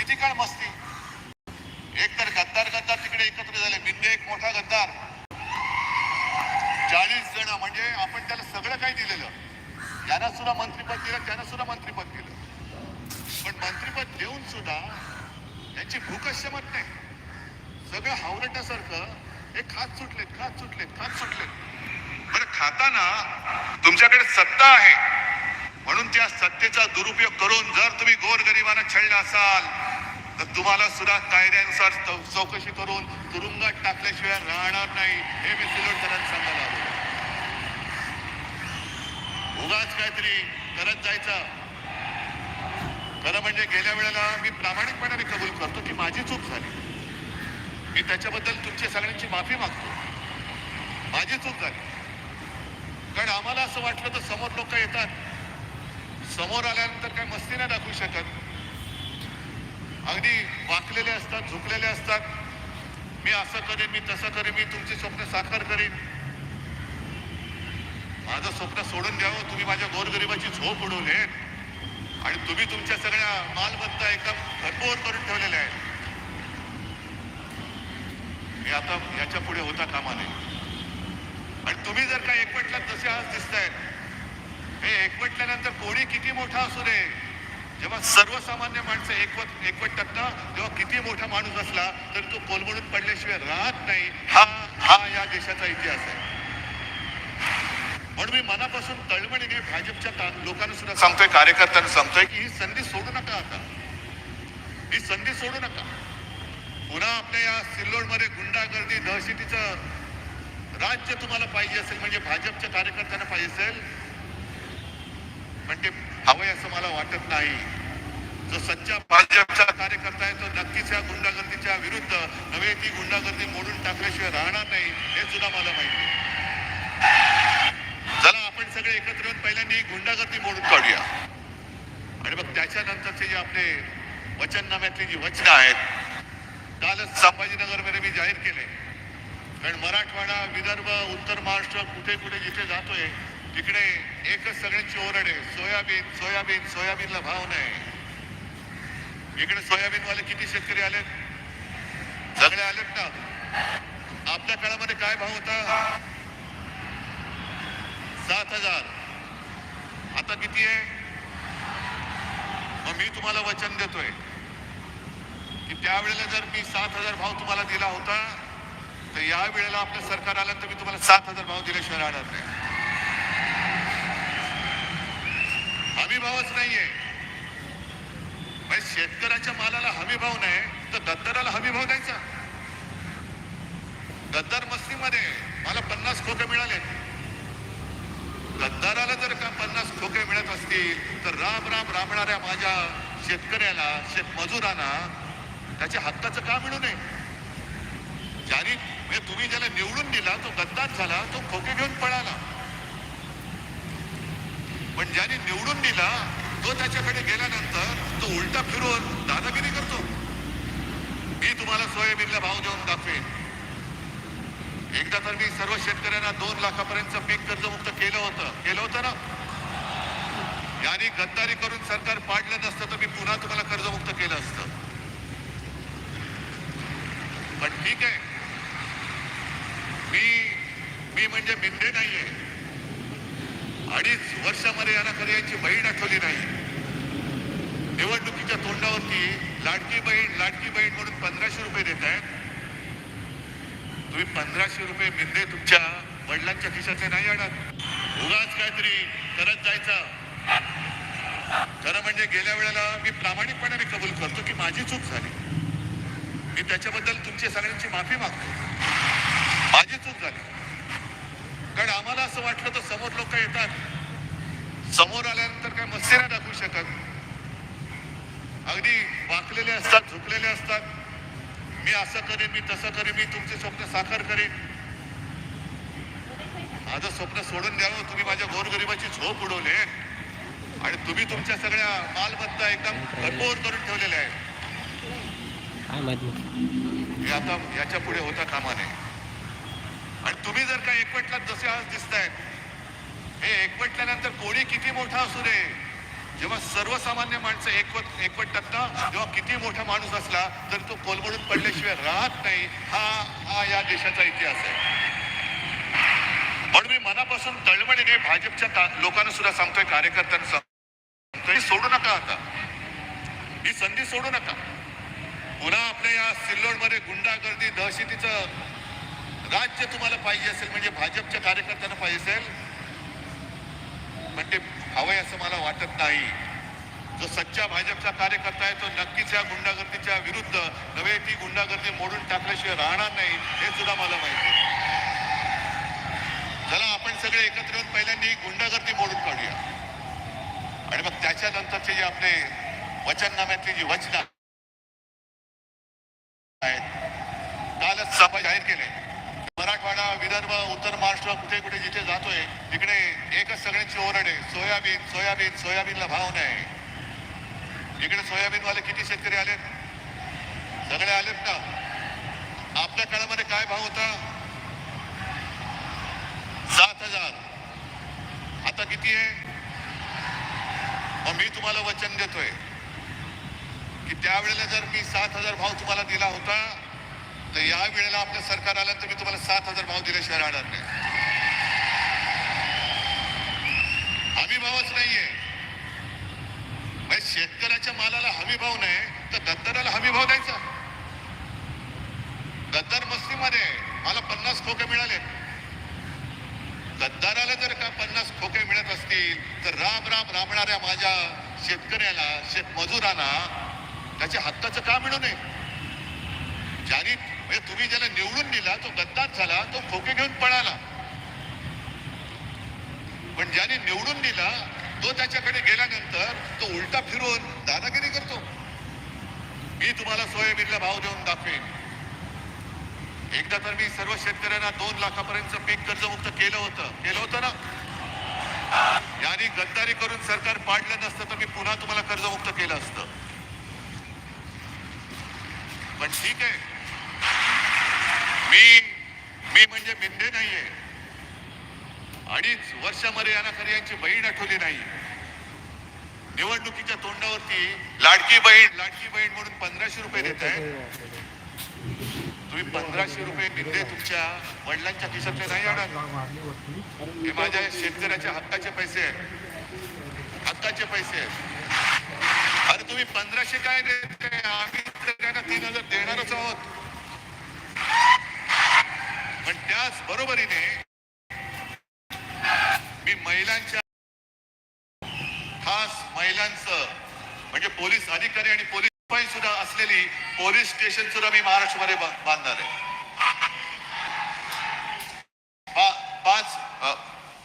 किती काळ मस्ती? एक तर गद्दार गद्दार तिकडे एकत्र झाले. बिंदे एक मोठा गद्दार. चाळीस जण म्हणजे आपण त्याला सगळं काही दिलेलं. यांना सुद्धा मंत्रीपद दिलं त्यांना सुद्धा मंत्रीपद दिलं. पण मंत्रीपद देऊन सुद्धा यांची भूकच शमत नाही. सगळं हावरटासारखं. हे खात सुटलेत खात सुटलेत खात सुटलेत. बरं खाताना तुमच्याकडे सत्ता आहे. म्हणून त्या सत्तेचा दुरुपयोग करून जर तुम्ही गोरगरिबांना छळलं असाल तर तुम्हाला सुद्धा कायद्यानुसार चौ- चौकशी करून तुरुंगात टाकल्याशिवाय राहणार नाही हे मी सिलोडकरांना सांगायला आलो. उगाच काहीतरी करत जायचं. खरं म्हणजे गेल्या वेळेला मी प्रामाणिकपणाने कबूल करतो की माझी चूक झाली. मी त्याच्याबद्दल तुमच्या सगळ्यांची माफी मागतो. माझी चूक झाली. कारण आम्हाला असं वाटलं तर समोर लोक येतात. समोर आल्यानंतर काय मस्ती नाही दाखवू शकत. अगदी वाकलेले असतात झुकलेले असतात. मी असं करेन मी तसं करेन मी तुमचे स्वप्न साकार करीन. माझं स्वप्न सोडून द्यावं तुम्ही माझ्या गोरगरिबाची झोप उडवली आणि तुम्ही तुमच्या सगळ्या मालमत्ता एकदम भरपूर करून ठेवलेल्या आहेत. मी आता याच्यापुढे होता कामा नये. आणि तुम्ही जर का एकवटलात तसे आज दिसतायत. हे एकवटल्यानंतर कोणी किती मोठा असू दे. जेव्हा सर्वसामान्य माणसं एकवट एकवटतात ना तेव्हा किती मोठा माणूस असला तर तो कोलमडून पडल्याशिवाय राहत नाही. हा हा या देशाचा इतिहास आहे. म्हणून मी मनापासून तळमळीने भाजपच्या ता- लोकांना सुद्धा सांगतोय कार्यकर्त्यांना सांगतोय की ही संधी सोडू नका आता. ही संधी सोडू नका. पुन्हा आपल्या या सिल्लोडमध्ये गुंडागर्दी दहशतीचं राज्य तुम्हाला पाहिजे असेल म्हणजे भाजपच्या कार्यकर्त्यांना पाहिजे असेल पण ते हवंय असं मला वाटत नाही. जो सच्चा भाजपचा कार्यकर्ता आहे तो नक्कीच या गुंडागर्दीच्या विरुद्ध नव्हे ती गुंडागर्दी मोडून टाकल्याशिवाय राहणार नाही हे सुद्धा मला माहिती आहे. चला आपण सगळे एकत्र येऊन पहिल्यांदा ही गुंडागर्दी मोडून काढूया. आणि मग त्याच्यानंतरचे जे आपले वचननाम्यातली जी वचनं आहेत कालच संभाजीनगरमध्ये मी जाहीर केले कारण मराठवाडा विदर्भ उत्तर महाराष्ट्र कुठे कुठे जिथे जातोय इकडे एकच सगळ्यांची ओरड आहे. सोयाबीन सोयाबीन सोयाबीनला भाव नाही. इकडे सोयाबीनवाले किती शेतकरी आलेत? सगळे आलेत ना? आपल्या काळामध्ये काय भाव होता? सात हजार. आता किती आहे? मग मी तुम्हाला वचन देतोय की त्यावेळेला जर मी सात हजार भाव तुम्हाला दिला होता तर या वेळेला आपलं सरकार आलं तर मी तुम्हाला सात हजार भाव दिल्याशिवाय राहणार नाही. भावच नाहीये. शेतकऱ्याच्या मालाला हमी भाव नाही तर दत्तराला हमी भाव द्यायचा. गद्दार मस्तीमध्ये मला पन्नास खोके मिळाले. गद्दाराला जर का पन्नास खोके मिळत असतील तर राम राम राबणाऱ्या माझ्या शेतकऱ्याला शेतमजुरांना त्याच्या हक्काचं का मिळू नये? ज्याने तुम्ही ज्याला निवडून दिला तो गद्दार झाला तो खोके घेऊन पळाला. ज्याने निवडून दिला तो त्याच्याकडे गेल्यानंतर तो उलटा फिरून दादागिरी करतो. मी तुम्हाला सोयाबीनला भाव देऊन दाखवेन. एकदा तर मी सर्व शेतकऱ्यांना दोन लाखापर्यंत पीक कर्जमुक्त केलं होतं. केलं होतं ना? याने गद्दारी करून सरकार पाडलं नसतं तर मी पुन्हा तुम्हाला कर्जमुक्त केलं असतं. पण ठीक आहे. मी मी म्हणजे मिंदे नाहीये. अडीच वर्षामध्ये यांना कधी यांची बहीण आठवली नाही. निवडणुकीच्या तोंडावरती लाडकी बहीण लाडकी बहीण म्हणून पंधराशे रुपये देत आहेत. तुम्ही पंधराशे रुपये मिंदे तुमच्या वडिलांच्या खिशाचे नाही आणत. उगाच काहीतरी करत जायचं. खरं म्हणजे गेल्या वेळेला मी प्रामाणिकपणाने कबूल करतो की माझी चूक झाली. मी त्याच्याबद्दल तुमची सगळ्यांची माफी मागतो. माझी चूक झाली. वाटलं तर समोर लोक येतात. समोर आल्यानंतर काय मस्ती नाही दाखवू शकत? अगदी वाकलेले असतात झुकलेले असतात. मी असं करेन मी तसं करेन मी तुमचे स्वप्न साकार करेन. माझं स्वप्न सोडून द्यावं तुम्ही माझ्या गोरगरिबाची झोप उडवले आणि तुम्ही तुमच्या सगळ्या मालमत्ता एकदम भरपूर करून ठेवलेल्या आहेत. आता याच्यापुढे होता कामा नये. आणि तुम्ही जर का एकवटलात जसे आज दिसतायत हे एकवटल्यानंतर कोणी किती मोठा असू दे जेव्हा सर्वसामान्य माणसं एकवट एकवटतात ना जेव्हा किती मोठा माणूस असला तर तो कोलमडून पडल्याशिवाय राहत नाही. हा हा या देशाचा इतिहास आहे. म्हणून मी मनापासून तळमळीने भाजपच्या का- लोकांना सुद्धा सांगतोय कार्यकर्त्यांना सांगतोय सोडू नका आता. ही संधी सोडू नका. पुन्हा आपल्या या सिल्लोडमध्ये गुंडागर्दी दहशतीचं राज्य तुम्हाला पाहिजे असेल म्हणजे भाजपच्या कार्यकर्त्यांना पाहिजे असेल पण ते हवंय असं मला वाटत नाही. जो सच्चा भाजपचा कार्यकर्ता आहे तो नक्कीच या गुंडागर्दीच्या विरुद्ध नव्हे ती गुंडागर्दी मोडून टाकल्याशिवाय राहणार नाही हे सुद्धा मला माहिती आहे. चला आपण सगळे एकत्र येऊन पहिल्यांदा ही गुंडागर्दी मोडून काढूया. आणि मग त्याच्यानंतरचे जे आपले वचननाम्यातली जी वचनं आहेत कालच सभा जाहीर केले मराठवाडा विदर्भ उत्तर महाराष्ट्र कुठे कुठे जिथे जातोय तिकडे एकच सगळ्यांची ओरड आहे सोयाबीन सोयाबीन सोयाबीनला भाव नाही. इकडे सोयाबीनवाले किती शेतकरी आलेत? सगळे आलेत ना? आपल्या काळामध्ये काय भाव होता? सात हजार. आता किती आहे? मग मी तुम्हाला वचन देतोय की त्यावेळेला जर मी सात हजार भाव तुम्हाला दिला होता तर या वेळेला आपलं सरकार आलं तर मी तुम्हाला सात हजार भाव दिल्याशिवाय राहणार नाही. हमी भावच नाहीये. म्हणजे शेतकऱ्याच्या मालाला हमी भाव नाही तर गद्दाराला हमी भाव द्यायचा. गद्दार मस्तीमध्ये मला पन्नास खोके मिळाले. गद्दाराला जर का पन्नास खोके मिळत असतील तर राम राम राबणाऱ्या माझ्या शेतकऱ्याला शेतमजुरांना त्याच्या हक्काचं का मिळू नये? ज्याने म्हणजे तुम्ही ज्याला निवडून दिला तो गद्दार झाला तो खोके घेऊन पळाला. पण ज्याने निवडून दिला तो त्याच्याकडे गेल्यानंतर तो उलटा फिरून दादागिरी करतो. मी तुम्हाला सोयाबीनला भाव देऊन दाखवेन. एकदा तर मी सर्व शेतकऱ्यांना दोन लाखापर्यंत पीक कर्जमुक्त केलं होतं. केलं होतं ना? याने गद्दारी करून सरकार पाडलं नसतं तर मी पुन्हा तुम्हाला कर्जमुक्त केलं असतं. पण ठीक आहे. मी मी म्हणजे मिंदे नाहीये. अडीच वर्षामध्ये यांना खरी यांची बहीण आठवली नाही. निवडणुकीच्या तोंडावरती लाडकी बहीण लाडकी बहीण म्हणून पंधराशे रुपये देत आहे तुम्ही पंधराशे रुपये मिंदे तुमच्या वडिलांच्या खिशातले नाही आणत. हे माझ्या शेतकऱ्याच्या हक्काचे पैसे आहेत. हक्काचे पैसे आहेत. अरे तुम्ही पंधराशे काय देत आम्ही त्यांना तीन हजार देणारच आहोत. पण त्याच बरोबरीने मी महिलांच्या खास महिलांचं म्हणजे पोलीस अधिकारी आणि पोलीस सुद्धा असलेली पोलीस स्टेशन सुद्धा मी महाराष्ट्रामध्ये बांधणार आहे. पाच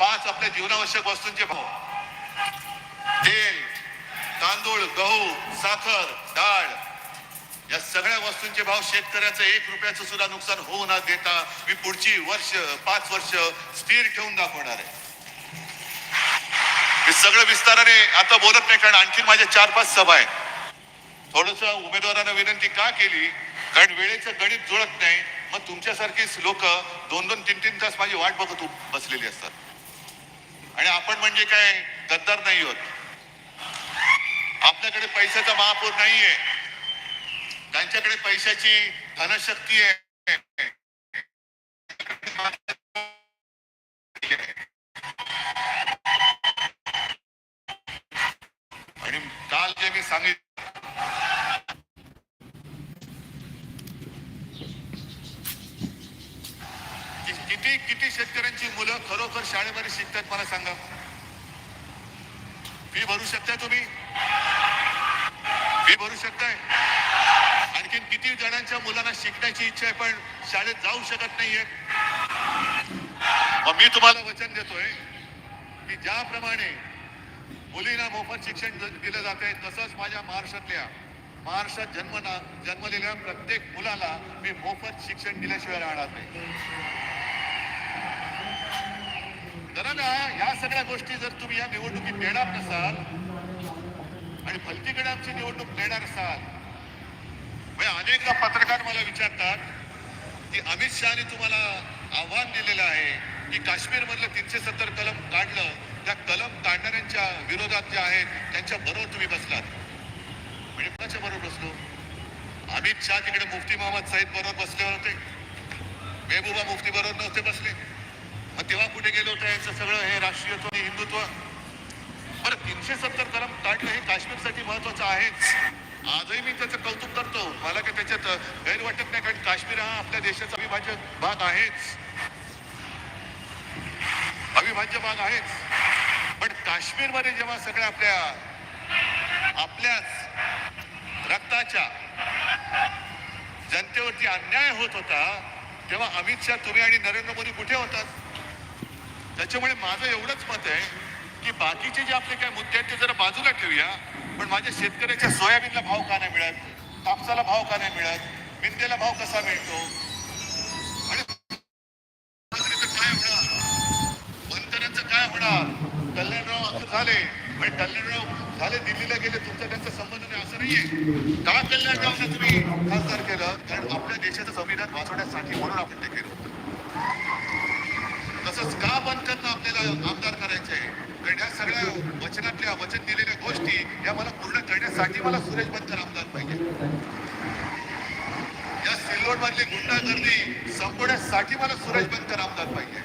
पाच आपल्या जीवनावश्यक वस्तूंचे भाव. तेल तांदूळ गहू साखर डाळ या सगळ्या वस्तूंचे भाव शेतकऱ्याचं एक रुपयाचं सुद्धा नुकसान होऊ न देता मी पुढची वर्ष पाच वर्ष स्थिर ठेवून दाखवणार आहे. हे सगळं विस्ताराने आता बोलत नाही कारण आणखी माझ्या चार पाच सभा आहेत. थोडस उमेदवारांना विनंती का केली? कारण वेळेचं गणित जुळत नाही. मग तुमच्यासारखीच लोक दोन दोन तीन तीन तास माझी वाट बघत बसलेली असतात. आणि आपण म्हणजे काय? गद्दार नाही होत. आपल्याकडे पैशाचा महापूर नाहीये. त्यांच्याकडे पैशाची धनशक्ती आहे. आणि काल जे मी सांगितलं किती किती शेतकऱ्यांची मुलं खरोखर शाळेमध्ये शिकतात मला सांगा. फी भरू शकताय तुम्ही? फी भरू शकताय? आणखीन किती जणांच्या मुलांना शिकण्याची इच्छा आहे पण शाळेत जाऊ शकत नाहीये. मग मी तुम्हाला वचन देतोय की ज्याप्रमाणे मुलींना मोफत शिक्षण दिलं जात आहे तसंच माझ्या महाराष्ट्रातल्या महाराष्ट्रात जन्मना जन्मलेल्या प्रत्येक मुलाला मी मोफत शिक्षण दिल्याशिवाय राहणार नाही. जरा ना या सगळ्या गोष्टी जर तुम्ही या निवडणुकीत देणार नसाल आणि भलतीकडे आमची निवडणूक देणार असाल अनेकदा पत्रकार मला विचारतात की अमित शहाने तुम्हाला आव्हान दिलेलं आहे की काश्मीरमधलं तीनशे सत्तर कलम काढलं. त्या कलम काढणाऱ्यांच्या विरोधात जे आहेत त्यांच्या बरोबर तुम्ही बसलात. म्हणजे कोणाच्या बरोबर बसलो? अमित शहा तिकडे मुफ्ती मोहम्मद सईद बरोबर बसले होते. मेहबूबा मुफ्ती बरोबर नव्हते बसले. मग तेव्हा कुठे गेलो होतं? यांचं सगळं हे राष्ट्रीयत्व आणि हिंदुत्व. बरं तीनशे सत्तर कलम काढलं हे काश्मीरसाठी महत्वाचं आहेच आजही मी त्याचं कौतुक करतो. मला काही त्याच्यात गैर वाटत नाही कारण काश्मीर हा आपल्या देशाचा अविभाज्य भाग आहेच. अविभाज्य भाग आहेच. पण काश्मीरमध्ये जेव्हा सगळ्या आपल्या आपल्याच रक्ताच्या जनतेवरती अन्याय होत होता तेव्हा अमित शहा तुम्ही आणि नरेंद्र मोदी कुठे होतात? त्याच्यामुळे माझं एवढंच मत आहे की बाकीचे जे आपले काय मुद्दे आहेत ते जरा बाजूला ठेवूया. पण माझ्या शेतकऱ्याच्या सोयाबीनला भाव का नाही मिळत? कापसाला भाव का नाही मिळत? मिंदेला भाव कसा मिळतो? आणि काय होणार? मंत्र्यांचं काय होणार? कल्याणराव असं झाले. पण कल्याणराव झाले दिल्लीला गेले तुमचा त्यांचा संबंध नाही असं नाहीये. का कल्याणरावने तुम्ही खासदार केलं? कारण आपल्या देशाचं संविधान वाचवण्यासाठी म्हणून आपण ते केलं. होतं तसंच का बंद करणं आपल्याला आमदार करायचं आहे कारण या सगळ्या वचनातल्या वचन दिलेल्या गोष्टी या मला पूर्ण करण्यासाठी मला सुरेश बनकर आमदार पाहिजे. या सिल्लोड मधली गुंडागर्दी संपवण्यासाठी मला सुरेश बनकर आमदार पाहिजे.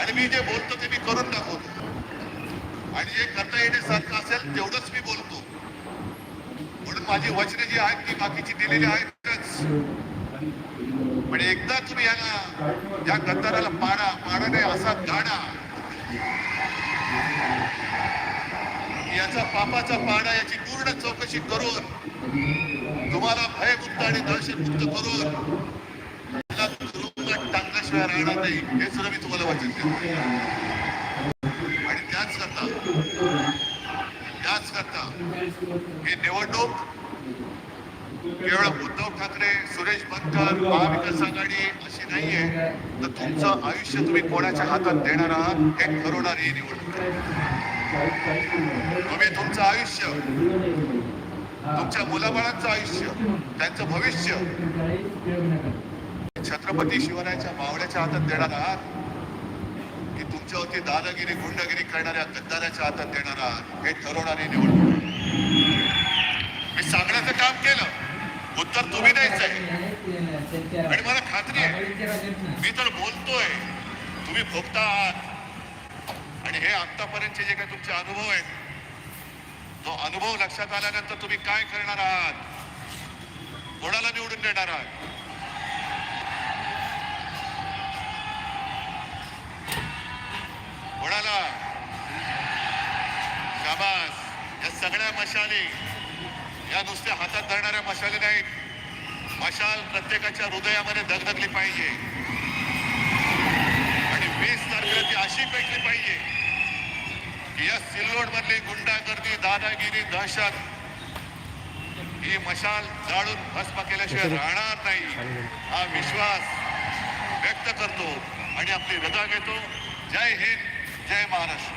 आणि मी जे बोलतो ते मी करून दाखवतो. आणि जे करता येण्यासारखं असेल तेवढंच मी बोलतो. म्हणून माझी वचने जी आहेत ती बाकीची दिलेली आहेतच. पण एकदा तुम्ही याला या गद्दाराला पाडा पाडा नाही असा गाडा याचा पापाचा पाडा याची पूर्ण चौकशी करून तुम्हाला भयमुक्त आणि दहशतमुक्त करून तुरुंगात टाकल्याशिवाय राहणार नाही हे सुद्धा मी तुम्हाला वचन देतो. आणि त्याच करता त्याच करता ही निवडणूक केवळ उद्धव ठाकरे सुरेश बनकर महाविकास आघाडी नाहीये. तर तुमचं आयुष्य तुम्ही कोणाच्या हातात देणार आहात हे ठरवणारी ही निवडणूक तुम्ही तुमचं आयुष्य तुमच्या मुलाबाळांचं आयुष्य त्यांचं भविष्य छत्रपती शिवरायाच्या मावळ्याच्या हातात देणार आहात? की तुमच्यावरती दादागिरी गुंडगिरी करणाऱ्या गद्दाराच्या हातात देणार आहात? हे ठरवणारी निवडणूक मी सांगण्याचं काम केलं. उत्तर तुम्ही द्यायचंय आणि मला खात्री आहे मी तर बोलतोय. तुम्ही भोगता आहात. आणि हे आतापर्यंतचे जे काही तुमचे अनुभव आहेत तो अनुभव लक्षात आल्यानंतर तुम्ही काय करणार आहात? कोणाला निवडून देणार आहात? कोणाला? शाबास. या सगळ्या मशाली. या नुसत्या हातात धरणाऱ्या मशाली नाहीत. मशाल प्रत्येकाच्या हृदयामध्ये दगदगली पाहिजे. आणि वीस तारखेला ती अशी पेटली पाहिजे की या सिल्लोड मधली गुंडागर्दी दादागिरी दहशत ही मशाल जाळून भस्म केल्याशिवाय राहणार नाही. हा विश्वास व्यक्त करतो आणि आपली रजा घेतो. जय हिंद जय महाराष्ट्र.